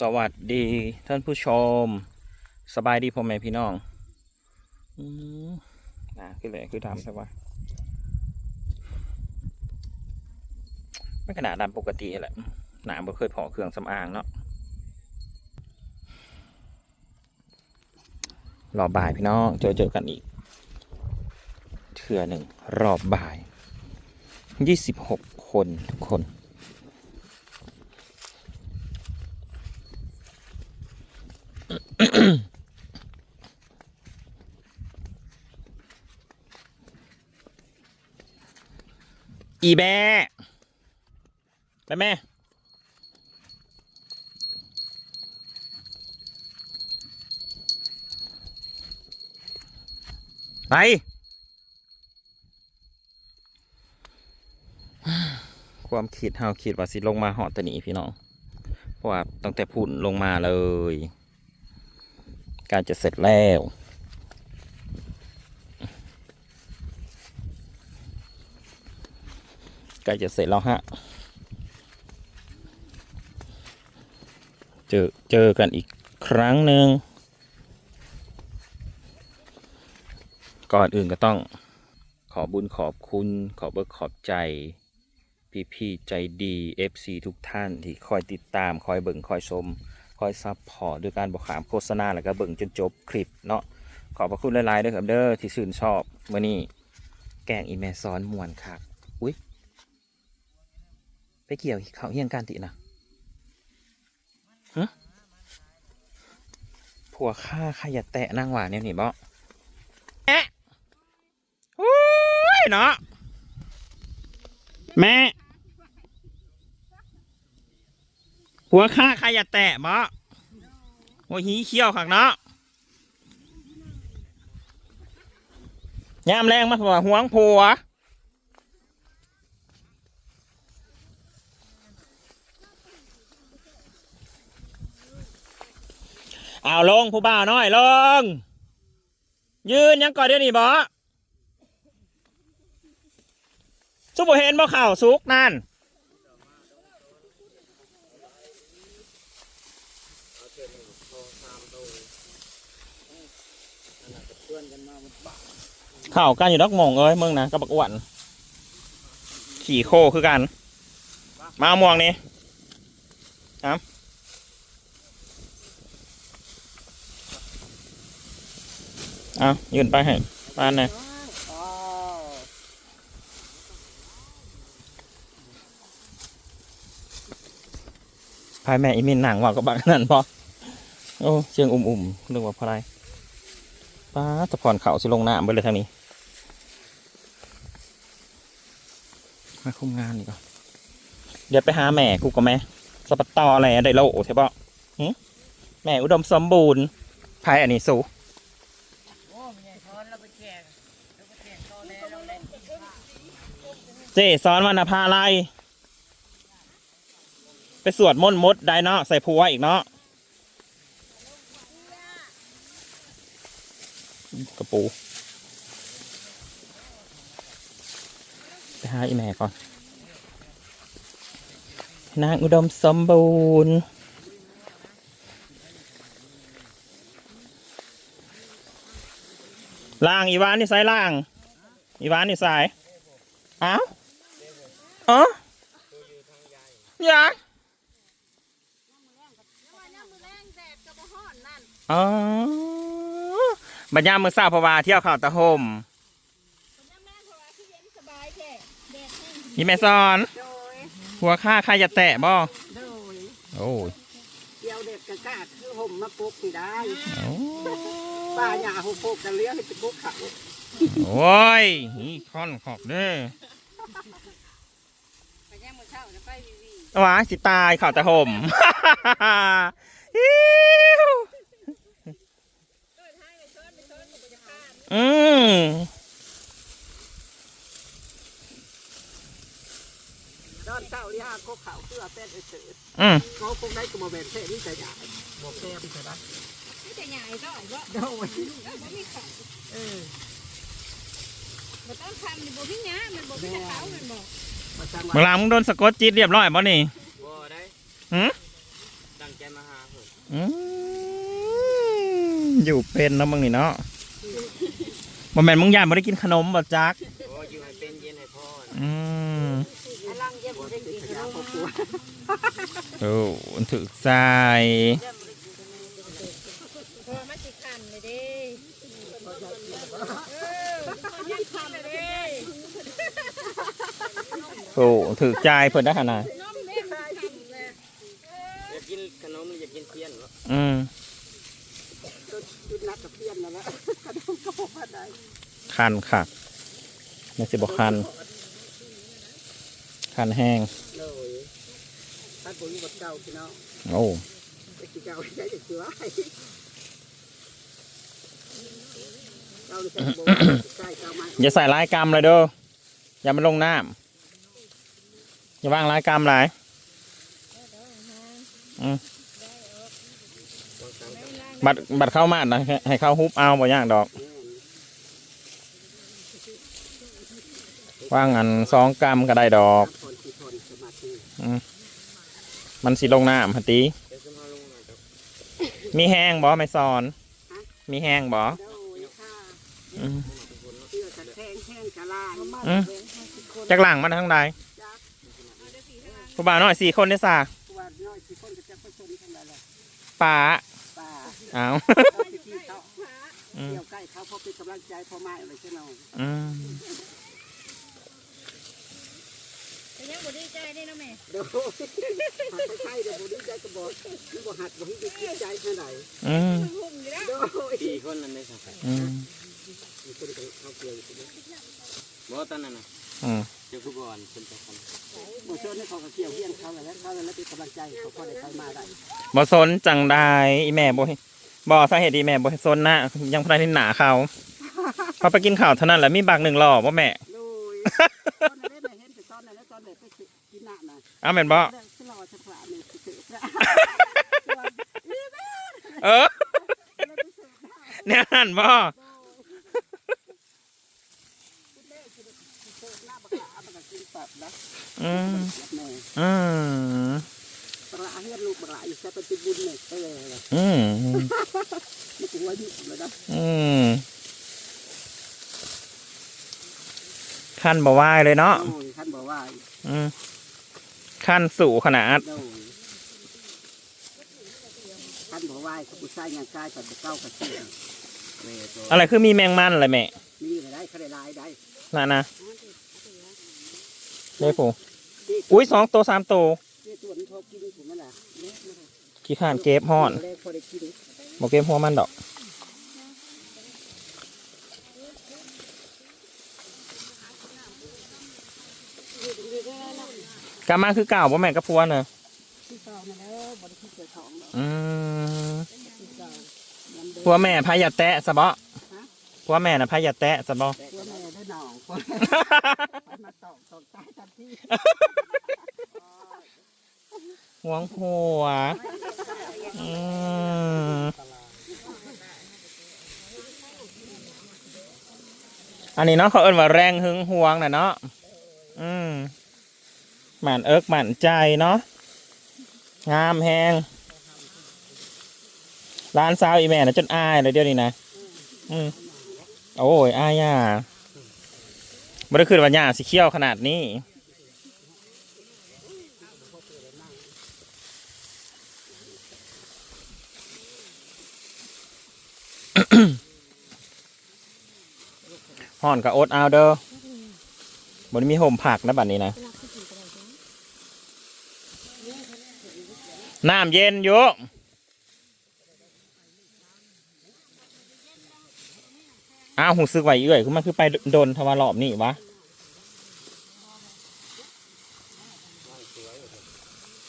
สวัสดีท่านผู้ชม สบายดีพ่อแม่พี่น้องอืมน่ะคือเลยคือทำใช่ปะไม่ขนาดดำปกติแหละหนาบ่เคยพอเครื่องสำอางเนาะรอบบ่ายพี่น้องเจอเจอกันอีกเทื่อหนึ่งรอบบ่ายยี่สิบหกคนทุกคน อีแบะไปแม่ไปความคิดเฮาคิดว่าสิลงมาหอตัวนี้พี่น้อง เพราะว่าตั้งแต่พุ่นลงมาเลย การจะเสร็จแล้วใกล้จะเสร็จแล้วฮะ เจอเจอกันอีกครั้งหนึ่งก่อนอื่นก็ต้องขอบุญขอบคุณ ขอเบิกขอบใจ พี่ๆใจดี FC ทุกท่านที่คอยติดตามคอยเบิ่งคอยชม คอยซัพพอร์ตด้วยการบอกขามโฆษณาแล้วก็เบิ่งจนจบคลิปเนาะขอบพระคุณหลายๆด้วยครับเด้อที่ชื่นชอบเมื่อนี้แกงอีแมซ้อนมวนครับอุ้ยไปเกี่ยวเขาเฮียงการตินะฮะผัวข้าขยะแตะนางหวานเนี่ยนี่บ่แอะโอ้ยเนาะแม่ ผัวข้าขยะแตะบ่โอ้ยหีเขี้ยวขักเนาะยามแรงมาผัวห่วงผัวเอาลงผู้บ่าวน้อยลง ยืนยังก่อนเดี๋ยวนี้บอสุบเห็นบ่เข่าวสุกนั่น ข่าวกันอยู่ดอกมองเอ้ยมึงนะกับบักอ้วนขี่โคคือกัน มาเอาม่วงนี่เอายืนไปให้ปานนะพายแม่อีมินหนังว่าก็บักนั่นพอโอ้เชียงอุ่มๆเรื่องว่าพลาย ป้าตะพอนเขาสิลงน้ำไปเลยทางนี้ มาคุมงานดีกว่าเดี๋ยวไปหาแม่กูกับแม่สปัตตออะไรได้โลใช่ปะแม่อุดมสมบูรณ์พายอันนี้สูโอ้ไม่ใช่ช้อนวไปแจกแล้วไปแจกโตแล้วเราเล่นนข้าวเจซ้อนวรรณภาลัยไปสวดมนต์มดได้เนาะใส่ผัวอีกเนาะ กระปู ไปหาอีแม่ก่อน นางอุดมสมบูรณ์ล่างอีวานนี่สายล่าง อีวานนี่สายอ้าวเออยังอ๋อ บัญญามมือสาวเพราะว่าเที่ยวเขาตะโฮมนี่แม่ซอนโดยหัวข้าใครจะแตะบ่โดยโอ้ยเดียวเด็กกะกาดคือห่มมาปลุกสิได้โอ้ป้าหยาห่มปลุกกันเลี้ยงให้เป็นกุ๊กเขาโอ้ยนี่คอนขอบเด้อไปแย่งมือเช้าจะไปวีวีว้าสิตายเขาตะโฮม อิ๊วอืมดอนเช้าเลี้ยงกุ๊กเขาเพื่อเป็นเสืออืมเขาคงได้กระบอกแบนแค่นี้จะใหญ่บอกแก้มใช่ไหมไม่แต่ใหญ่ก็อ่อยว่าโดยก็บ่มีของเออบ่ต้องทำนี่บ่มีหยังมันบ่มีกระเป๋ามันบ่มาจังหเมื่อวะหลังมึงโดนสะกดจิตเรียบร้อยบ่นี่บ่ได้หืมตั้งใจมาหาเพิ่นอืมอยู่เป็นเนาะมึงนี่เนาะ บ่แม่นมึงย่านบ่ได้กินขนมบ่จักโอ้อยู่ให้เป็นเย็นให้พ่ออืมอลังเย็บบ่ได้กินขนมโอ้มันถึกใจพอมาสิคันเลยเด้เออยังคันเลยเด้โอ้ถึกใจเพิ่นได้ขนาดน้องแม่คันเลยอยากกินขนมอยากกินเทียนเหรออืม จุดนัดกับเทียนนั่นแหละขนมก็บ่ได้ คันค่ะไม่สิบอกคัน คันแห้งโอ้อเก่าเลยใส่ามาอย่าใส่ลายกรรมเลยเด้ออย่ามันลงน้ำอย่าวางลายกรรมหลายบัตรบัตรเข้ามาดนะให้เข้าฮุบเอาบ่ย่างดอก ว่างอันสองกรรมก็ได้ดอกคนที่ทนสมาธิมันสิลงน้ำพันตีเดี๋ยวจะมาลงหน่อยครับมีแห้งบ่ไม่สอน มีแห้งบ่โดยค่ะอืมเสื้อกระแทงแห้งกะลางอืมจักหลังมันทั้งใดผู้บ่าวน้อยสี่คนได้สาตัวน้อยที่คนก็จะผสมกันได้เลยป่าป่าเอาเอาไปที่เขาอืมเกี่ยวใกล้เขาเพราะเป็นกำลังใจพ่อไม้อะไรใช่ไหมอืมแต่ ยังบ่ดีใจได้เนาะแม่เดี๋ยวหัดไปใช่เดี๋ยวผมดีใจก็บอกนี่บอกหัดบอกให้ดีใจแค่ไหนอืมหุ่มอยู่แล้วเดี๋ยวสี่คนนั่นได้สักอืมมีคนเขาเกี่ยวอยู่ด้วยบ่ตอนนั้นน่ะอืมเจ้าผู้ก่อนเป็นเจ้าคนบ่เชิญให้เขาก็เกี่ยวเฮียนเขาแล้วเขาแล้วเป็นกำลังใจเขาพอได้ไปมาได้บ่สนจังได้อีแม่บ่ให้บ่สาเหตุอีแม่บ่ให้สนนะยังพลายที่หนาเขาเขาไปกินข้าวเท่านั้นแหละมีบากหนึ่งหล่อบ่แม่ หน้าน่ะเอาแม่นบ่แล้วสลอจะพระเนี่ยสิเสือเออเนี่ยหันบ่หน้าบักหลาบักหลากินปับนะอืมแม่อืมบักหลาเฮียนลูกบักหลาอีกแค่เป็นบุญเนี่ยไปเลยเลยอืมมันกูว่าอยู่เลยนะอืมขั้นบ่ไหวเลยเนาะโอ้ยท่านบอกว่าอืม ขั้นสู่ขนาดโดยท่านบอกว่าเขาผู้ชายงานกายกับเก้ากับเสียแม่ตัวอะไรคือมีแมงมันอะไรแม่นี่ได้เขาได้ลายได้น่ะนะเด้ผู้อุ้ยสองตัวสามตัวที่ตัวนี้เขากินถูกไหมล่ะเนี่ยนะคะขี้ข้านเก็บห่อนแรกพอได้กินบอกเก็บหัวมันดอก กลับมาคือเก่าบ่แม่นกับพัวเนอะที่เก้านั่นแล้วบริคิดเกิดของเนาะอืมที่เก้ามันเดินพัวแม่พายาแตะซะบ่พัวแม่น่ะพายาแตะซะบ่ตัวแม่ได้หนองคนไปมาตอกตอกตายทันทีหวงผัวอืมอันนี้เนาะเขาเอิ้นว่าแรงหึงหวงน่ะเนาะอืม หมันเอิกหมันใจเนาะงามแฮงร้านสาวอีแม่นะจนอายเลยเดี๋ยวนี้นะอืมโอ้ยอายอะบ่ได้คือว่าหญ้าสิเขี้ยวขนาดนี้ห่อนกับอดเอาเด้อบนมีห่มผักนะบัดนี้นะ น้ำเย็นอยู่อ้าวหูซึกไหวเอื่อยคือมันคือไปโดนทวารอบนี่วะ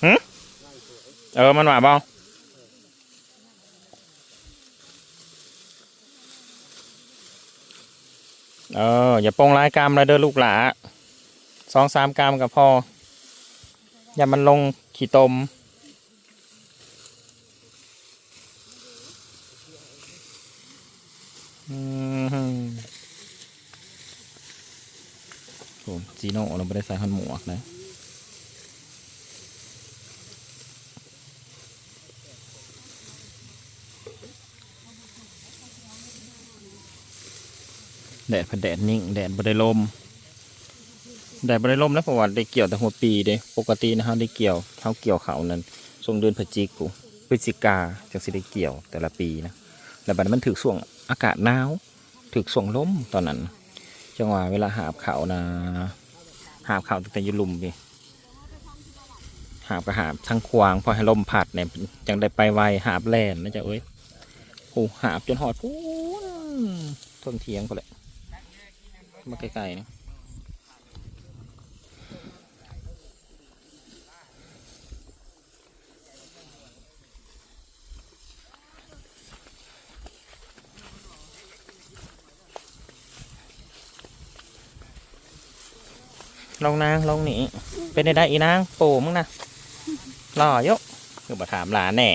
หึเออ มันหวาเบาเออ อย่าปองร้ายกรรมเลยเด้อลูกหลาสองสามกรรมกับพอ อย่ามันลงขี่ตม ผมจีโน่เราไม่ได้ใส่หันหมวกนะแดดพัดแดดนิ่ง แดดบริลม แดดบริลมแล้วประวัติได้เกี่ยวแต่หัวปีเด้ปกตินะฮะได้เกี่ยวเขาเกี่ยวเขานั้นทรงเดือนพฤศจิกาพฤศจิกาจากสิได้เกี่ยวแต่ละปีนะแต่บัดมันถือส่วง อากาศหนาวถึกส่งลมตอนนั้น จังหวะเวลาหาบเขานะหาบเขาตั้งแต่ยุลุมพี่หาบกระหาบทั้งควางพอให้ลมผัดเนี่ยจังได้ไปไวหาบแล่นนะจ๊ะเอ้ยโอ้หาบจนหอดพูนทนเทียงพอแหละมาไกลๆนะ ลงนางลงหนีเป็นได้ได้อีนางโป่มึงนะหล่อยกคือมาถามหลานแน่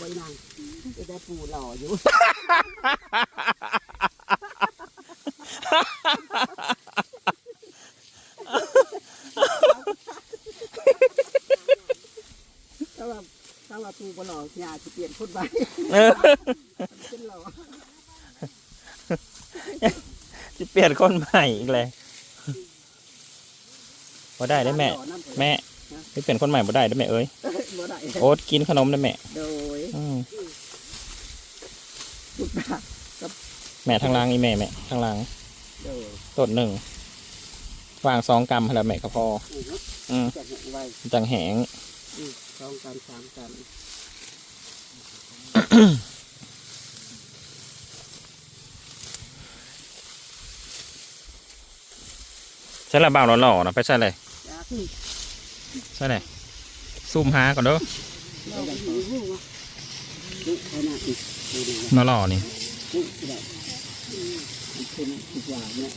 บนนางจะได้ปูหล่ออยู่ถ้าว่าถ้าว่าปูบ่หล่อยาจะเปลี่ยนคนไปเออเป็นหล่อ จะเปลี่ยนคนใหม่อีกเลยบ่ได้ได้แม่หล่อน้ำแม่ไปเปลี่ยนคนใหม่บ่ได้ได้แม่เอ้ยบ่ได้โอ๊ตกินขนมได้แม่โดยอืมลูกตาแม่ทางล่างอีแม่แม่ทางล่างโดยตดหนึ่งวางสองกรัมให้แล้วแม่ก็พอ อือฮึอืมจะเห็นไว้จังแหงอืมสองกันสามกันใช่ละบ่าวหล่อๆนะไปใช่เลยจ้าใช่เลยซูมหาก่อนเด้อเราอยากรู้ว่าลูกเขาหน้าอีกดูดีนะ หล่อๆนี่ ลูกที่ไหนอืม มันเป็นอีกอย่างเนี่ย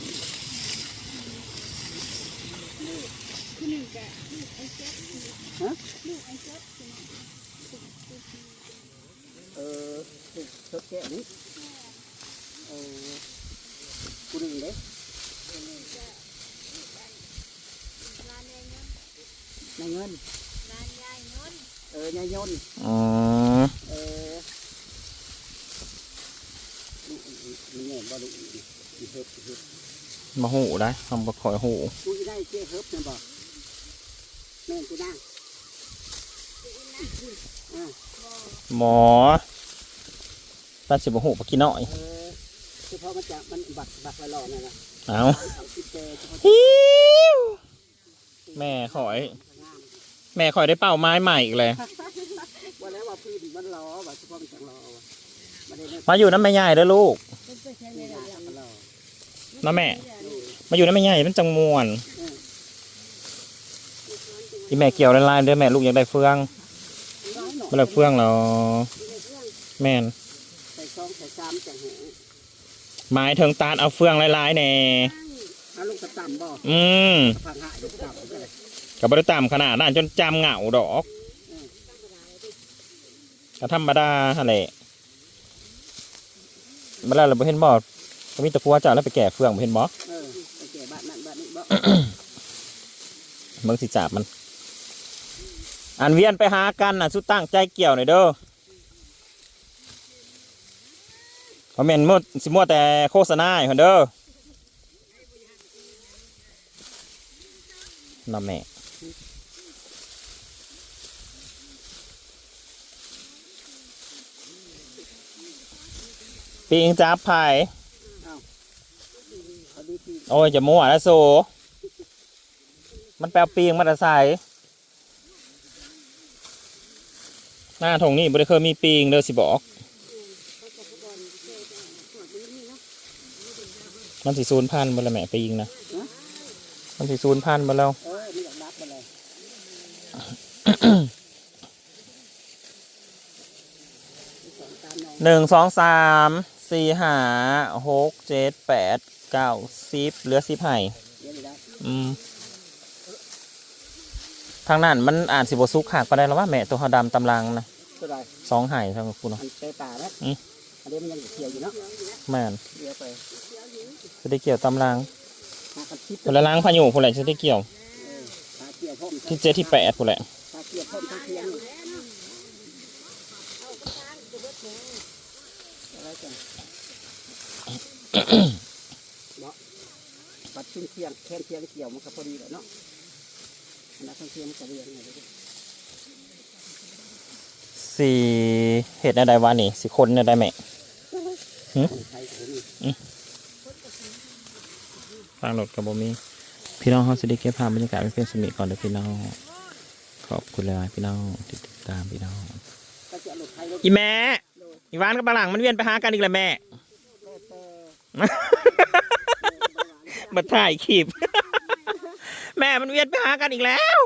ผู้หนึ่งก็ลูกไอ้เจ็บ นเงินร้านยายเงินเออยายยนต์อ๋อเออลูกนี่เนี่ยบ่ลูกอีอีเฮ็ดอีเฮ็ดมาหูได้ทำบะคอยหูกูจะได้เจ๊เฮิบเนี่ยบอกแม่นกูนั่งอ่าหมอตัดสิบหูปะกินหน่อยเออเฉพาะมันจะมันบักบักละหล่อนั่นนะเอาทำกินเจเฉพาะฮิวแม่ขอยงาม แม่ขอยได้เป้าไม้ใหม่อีกเลยว่าแล้วว่าพื้นมันล้อว่าเฉพาะมันจังล้อว่ะมาได้เนี่ยมาอยู่น้ำแม่ใหญ่เด้อลูกเป็นไปใช้ไม่ไม่ได้ได้มันล้อนะแม่ มาอยู่น้ำแม่ใหญ่เป็นจังมวนอีแม่เกี่ยวลายๆเด้อแม่ลูกอยากได้เฟืองร้อยหน่อยไม่ได้เฟืองหรอแม่นใส่ซองใส่ซ้ำจังแหงหมายถึงตาลเอาเฟืองลายๆแน่เอาลูกกระต่ำบ่อืมพังหายลูกกระต่ำ ก็บบริตามขนาดนั้นจนจำเหงาดอกก็ธรรมดาอะไรเวลาเราไปเห็นบ่ก็มีตะพัวเจ้าแล้วไปแก่เฟืองบ่เห็นบ่ออไปแก่บ้านนั่นบ้านนี้บ่เบิ่งสิจับมัน อันเวียนไปหากันน่ะสุดตั้งใจเกี่ยวหน่อยเด้อเพราะแม่นมดสิมัวแต่โฆษณาอยู่เด้อน้าแม่ ปิงจับไผ่เขาดีที่โอ้ยจะมั่วแล้วโซมันแปลปีงมันจะใส่หน้าทงนี่บริเคยมีปีงเด้อสิบอก มันสิศูนย์พันบนละแม่ปีงนะมันสิศูนย์พันบนแล้วเออนี่อยากนับมาเลยสองตามน้องหนึ่งสองสาม สี่ห้าหกเจ็ดแปดเก้าสิบเหลือสิบไห่เดี๋ยวนี้ได้อืมทางนั้นมันอ่านสิบสุกหักไปได้แล้วว่าแม่ตัวหาดำตำลังนะเท่าไหรสองไห่ทางคุณเนาะอันเตะป่าแล้วอืมอันนี้มันยังเขียวอยู่เนาะแม่นเดี๋ยวไปจะได้เกี่ยวตำลังหากันทิพย์คนละล้างพายุคนแหละจะได้เกี่ยวเออหาเกี่ยวพ่อมที่เจ็ดที่แปดคนแหละหาเกี่ยวพ่อมทั้งเทียงอะไรจัง เนาะัดชุ่มเทียงแค่เทียงเกี่ยวมันก็พอดีแหละเนาะอันนั้นเทียงมันก็เรียงไงเลยสีเห็ดอะไรวะนี่สิคนอะไรแม่ไทยก็มีฟังรถกับบมีพี่น้องเขาสิได้เก็บภาพบรรยากาศเป็นเพื่อนสนิทก่อนเด้อพี่น้องขอบคุณหลยพี่น้องติดตามพี่น้องยีแม่อีวานกับบางหลังมันเวียนไปหากันอีกแล้วแม่ มาถ่ายคลิป แม่มันเวียนไปหากันอีกแล้ว